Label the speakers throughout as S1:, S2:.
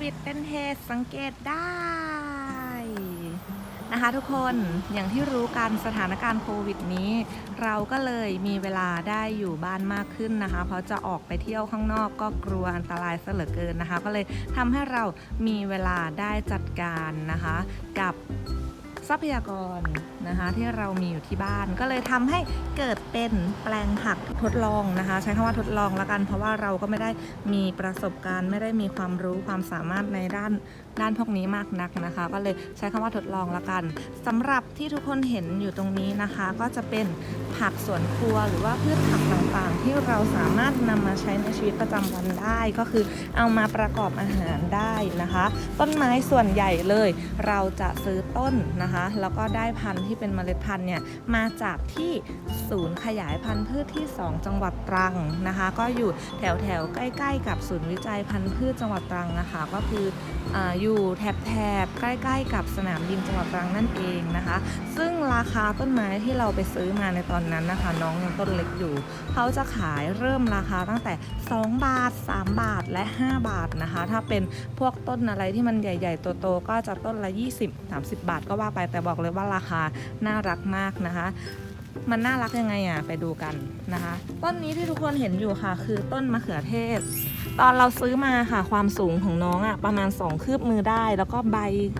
S1: วิดเป็นเหตุสังเกตได้นะคะทุกคนอย่างที่รู้กันสถานการณ์โควิดนี้ เราก็เลยมีเวลาได้อยู่บ้านมากขึ้นนะคะ เพราะจะออกไปเที่ยวข้างนอกก็กลัวอันตรายซะเหลือเกินนะคะ ก็เลยทำให้เรามีเวลาได้จัดการนะคะ กับทรัพยากร นะคะ ที่เรามีอยู่ที่บ้าน ก็เลยทำให้เกิดเป็นแปลงผักทดลองนะคะ ใช้คำว่าทดลองละกัน เพราะว่าเราก็ไม่ได้มีประสบการณ์ ไม่ได้มีความรู้ความสามารถในด้านด้านพวกนี้มากนักนะคะ ก็เลยใช้คำว่าทดลองละกันสำหรับที่ทุกคนเห็นอยู่ตรงนี้นะคะ ก็จะเป็นผักสวนครัวหรือว่าพืชผักต่างๆ ที่เราสามารถนำมาใช้ในชีวิตประจำวันได้ก็คือเอามาประกอบอาหารได้นะคะ ต้นไม้ส่วนใหญ่เลย เราจะซื้อต้นนะคะ แล้วก็ได้พันธุ์ที่เป็นเมล็ดพันธุ์เนี่ยมาจากที่ศูนย์ขยายพันธุ์พืชที่ 2 จังหวัดตรังนะคะ ก็อยู่แถวแถวๆใกล้ ๆ กับศูนย์วิจัยพันธุ์พืชจังหวัดตรังนะคะ ก็คือออยู่แถบแถบๆใกล้ ๆ กับสนามบินจังหวัดตรังนั่นเองนะคะ ซึ่งราคาต้นไม้ที่เราไปซื้อมาในตอนนั้นนะคะ น้องยังต้นเล็กอยู่เขาจะขายเริ่มราคาตั้งแต่ 2 บาท 3 บาทและ 5 บาทนะคะ ถ้าเป็นพวกต้นอะไรที่มันใหญ่ ๆ โตๆก็จะต้นละ 20-30 บาทก็ว่าไปแต่บอกเลยว่าราคาน่ารักมากนะคะ มันน่ารักยังไงอะไปดูกันนะคะ ต้นนี้ที่ทุกคนเห็นอยู่ค่ะ คือต้นมะเขือเทศ ตอนเราซื้อมาค่ะความสูงของน้องอะประมาณ 2 คืบมือได้ แล้วก็ใบ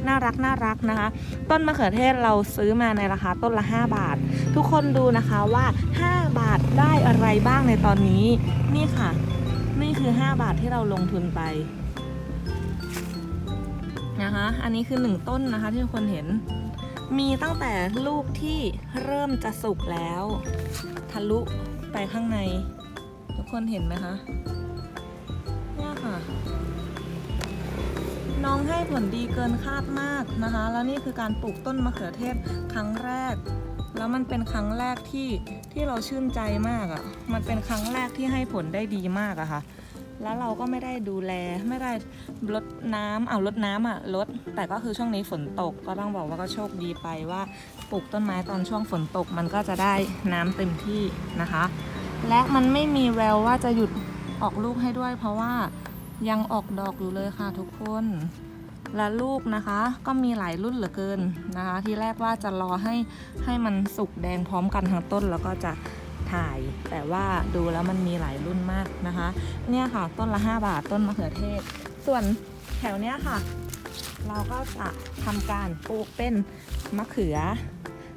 S1: น่ารักน่ารักนะคะ ต้นมะเขือเทศเราซื้อมาในราคาต้นละ 5 บาท ทุกคนดูนะคะว่า 5 บาทได้อะไรบ้างในตอนนี้นี่ค่ะ นี่คือ 5 บาทที่เราลงทุนไปนะคะ อันนี้คือ 1 ต้นนะคะที่ทุกคนเห็น มีตั้งแต่ลูกที่เริ่มจะสุกแล้ว ทะลุไปข้างใน ทุกคนเห็นไหมคะเนี่ยค่ะ น้องให้ผลดีเกินคาดมากนะคะ แล้วนี่คือการปลูกต้นมะเขือเทศครั้งแรก แล้วมันเป็นครั้งแรกที่ที่เราชื่นใจมากอะ่ะ มันเป็นครั้งแรกที่ให้ผลได้ดีมากอะค่ะ แล้วเราก็ไม่ได้ดูแลไม่ได้ลดน้ำเอาลดน้ำอะลด แต่ก็คือช่วงนี้ฝนตกก็ต้องบอกว่าก็โชคดีไปว่าปลูกต้นไม้ตอนช่วงฝนตกมันก็จะได้น้ำเต็มที่นะคะ และมันไม่มีแววว่าจะหยุดออกลูกให้ด้วย เพราะว่ายังออกดอกอยู่เลยค่ะทุกคนและลูกนะคะก็มีหลายรุ่นเหลือเกินนะคะ ที่แรกว่าจะรอให้ให้มันสุกแดงพร้อมกันทั้งต้นแล้วก็จะ ถ่าย แต่ว่าดูแล้วมันมีหลายรุ่นมากนะคะ เนี่ยค่ะต้นละ 5 บาทต้นมะเขือเทศ ส่วนแถวเนี้ยค่ะ เราก็จะทำการปลูกเป็นมะเขือ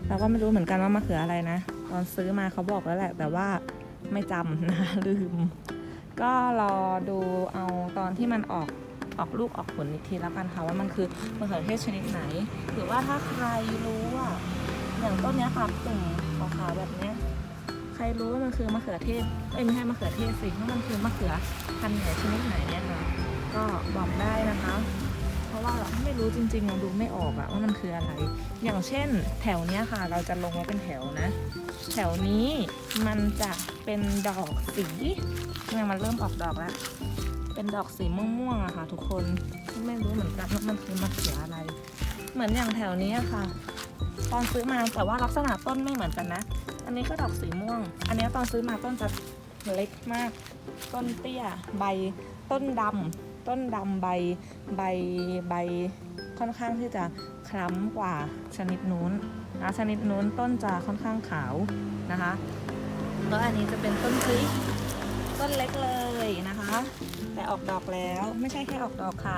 S1: เราก็ไม่รู้เหมือนกันว่ามะเขืออะไรนะ ตอนซื้อมาเขาบอกแล้วแหละ แต่ว่าไม่จำนะลืม ก็รอดูเอาตอนที่มันออกออกลูกออกผลอีกทีแล้วกันค่ะว่ามันคือมะเขือเทศชนิดไหน หรือว่าถ้าใครรู้ว่าอย่างต้นนี้ค่ะตุ่มขาวๆแบบเนี้ย ใครรู้ว่ามันคือมะเขือเทศเอ้ยไม่ใช่มะเขือเทศสิว่ามันคือมะเขือพันธุ์ไหนชนิดไหนเนี่ยค่ะก็บอกได้นะคะ เพราะว่าเราไม่รู้จริงๆเราดูไม่ออกอะว่ามันคืออะไร อย่างเช่น แถวเนี้ยค่ะ เราจะลงไว้เป็นแถวนะ แถวนี้มันจะเป็นดอกสีเนี่ยมันเริ่มออกดอกแล้วเป็นดอกสีม่วงๆอะค่ะ ทุกคนไม่รู้เหมือนกันว่ามันคือมะเขืออะไร เหมือนอย่างแถวนี้ค่ะ ตอนซื้อมาแต่ว่าลักษณะต้นไม่เหมือนกันนะ อันนี้ก็ดอกสีม่วง อันนี้ตอนซื้อมาต้นจะเล็กมาก ต้นเตี้ยใบต้นดำต้นดำใบใบใบค่อนข้างที่จะคล้ำกว่าชนิดนู้นนะชนิดนู้นต้นจะค่อนข้างขาวนะคะแล้วอันนี้จะเป็นต้นพริกต้นเล็กเลยนะคะ แต่ออกดอกแล้วไม่ใช่แค่ออกดอกค่ะ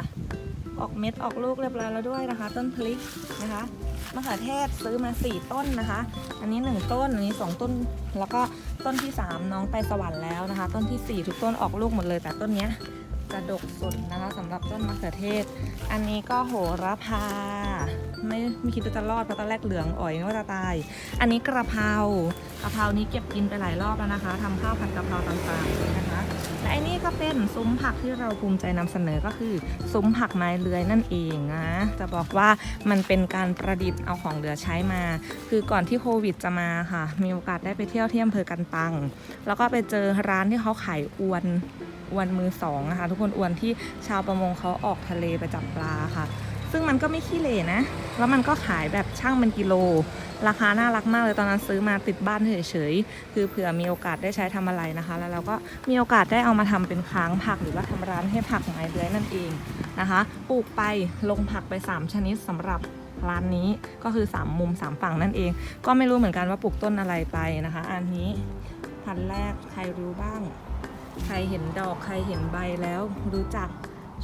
S1: ออกเม็ดออกลูกเรียบร้อยแล้วด้วยนะคะ ต้นพลิกนะคะมะเขือเทศซื้อมา 4 ต้นนะคะ อันนี้ 1 ต้น อันนี้ 2 ต้น แล้วก็ต้นที่ 3 น้องไปสวรรค์แล้วนะคะ ต้นทีสี่4 ทุกต้นออกลูกหมดเลย แต่ต้นนี้จะดกสุดนะคะสำหรับต้นมะเขือเทศ อันนี้ก็โหระพา ไม่ไม่คิดว่าจะรอดเพราะตอนแรกเหลืองอ่อยนึกว่าจะตาย อันนี้กระเพรากระเพรานี้เก็บกินไปหลายรอบแล้วนะคะทำข้าวผัดกระเพราต่างๆนะคะ และไอ้นี่ก็เป็นซุ้มผักที่เราภูมิใจนำเสนอก็คือ ซุ้มผักไม้เลื้อยนั่นเองนะ จะบอกว่ามันเป็นการประดิษฐ์เอาของเหลือใช้มา คือก่อนที่โควิดจะมาค่ะ มีโอกาสได้ไปเที่ยวที่อำเภอกันตัง แล้วก็ไปเจอร้านที่เขาขายอวนอวนมือสองนะคะทุกคนอวนที่ชาวประมงเขาออกทะเลไปจับปลาค่ะ ซึ่งมันก็ไม่ขี้เหร่นะ แล้วมันก็ขายแบบช่างเป็นกิโล ราคาน่ารักมากเลยตอนนั้นซื้อมาติดบ้านเฉยๆ คือเผื่อมีโอกาสได้ใช้ทำอะไรนะคะ แล้วเราก็มีโอกาสได้เอามาทำเป็นค้างผักหรือว่าทำร้านให้ผักไม้เลื้อยนั่นเองนะคะ ปลูกไปลงผักไป 3 ชนิดสำหรับร้านนี้ก็คือ 3 มุม 3 ฝั่งนั่นเอง ก็ไม่รู้เหมือนกันว่าปลูกต้นอะไรไปนะคะ อันนี้พันแรกใครรู้บ้าง ใครเห็นดอกใครเห็นใบแล้วรู้จัก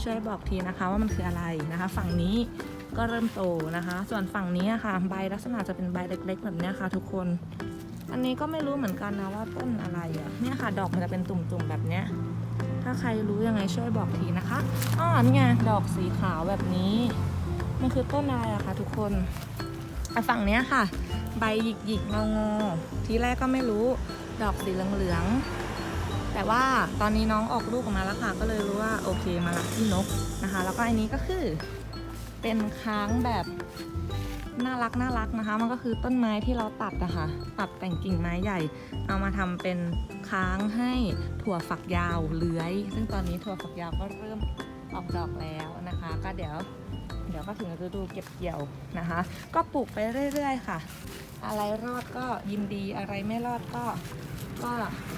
S1: ช่วยบอกทีนะคะว่ามันคืออะไรนะคะ ฝั่งนี้ก็เริ่มโตนะคะ ส่วนฝั่งนี้อะค่ะใบลักษณะจะเป็นใบเล็กๆแบบนี้ค่ะ ทุกคน อันนี้ก็ไม่รู้เหมือนกันนะว่าต้นอะไรอะเนี่ยค่ะ ดอกมันจะเป็นตุ่มๆแบบเนี้ยถ้าใครรู้ยังไงช่วยบอกทีนะคะอ๋อนี่ไงดอกสีขาวแบบนี้ มันคือต้นอะไรอะคะทุกคนฝั่งเนี้ยค่ะ ใบหยิกหยิกๆงองอๆทีแรกก็ไม่รู้ ดอกสีเหลืองๆ แต่ว่าตอนนี้น้องออกลูกออกมาแล้วค่ะ ก็เลยรู้ว่าโอเคมาละที่นกนะคะ แล้วก็อันนี้ก็คือเป็นค้างแบบน่ารักน่ารักนะคะ มันก็คือต้นไม้ที่เราตัดอะคะตัดแต่งกิ่งไม้ใหญ่ เอามาทำเป็นค้างให้ถั่วฝักยาวเลื้อย ซึ่งตอนนี้ถั่วฝักยาวก็เริ่มออกดอกแล้วนะคะ ก็เดี๋ยวเดี๋ยวก็ถึงฤดูเก็บเกี่ยวนะคะ ก็ปลูกไปเรื่อย ๆ ค่ะ อะไรรอดก็ยินดีอะไรไม่รอดก็ก็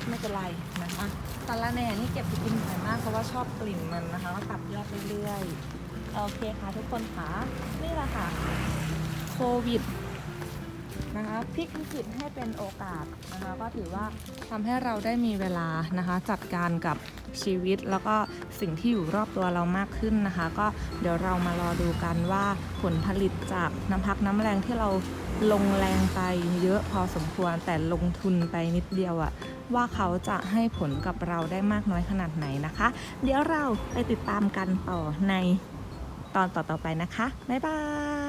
S1: ไม่เป็นไรนะคะสาระแหน่นี่เก็บไปกินบ่อยมากเพราะว่าชอบกลิ่นมันนะคะก็ตัดยอดเรื่อยๆโอเคค่ะทุกคนค่ะนี่แหละค่ะโควิด นะคะพลิกวิกฤตให้เป็นโอกาสนะคะก็ถือว่าทำให้เราได้มีเวลานะคะจัดการกับชีวิตแล้วก็สิ่งที่อยู่รอบตัวเรามากขึ้นนะคะ ก็เดี๋ยวเรามารอดูกันว่าผลผลิตจากน้ำพักน้ำแรงที่เราลงแรงไปเยอะพอสมควรแต่ลงทุนไปนิดเดียวอะว่าเขาจะให้ผลกับเราได้มากน้อยขนาดไหนนะคะ เดี๋ยวเราไปติดตามกันต่อในตอนต่อๆไปนะคะ บ๊ายบาย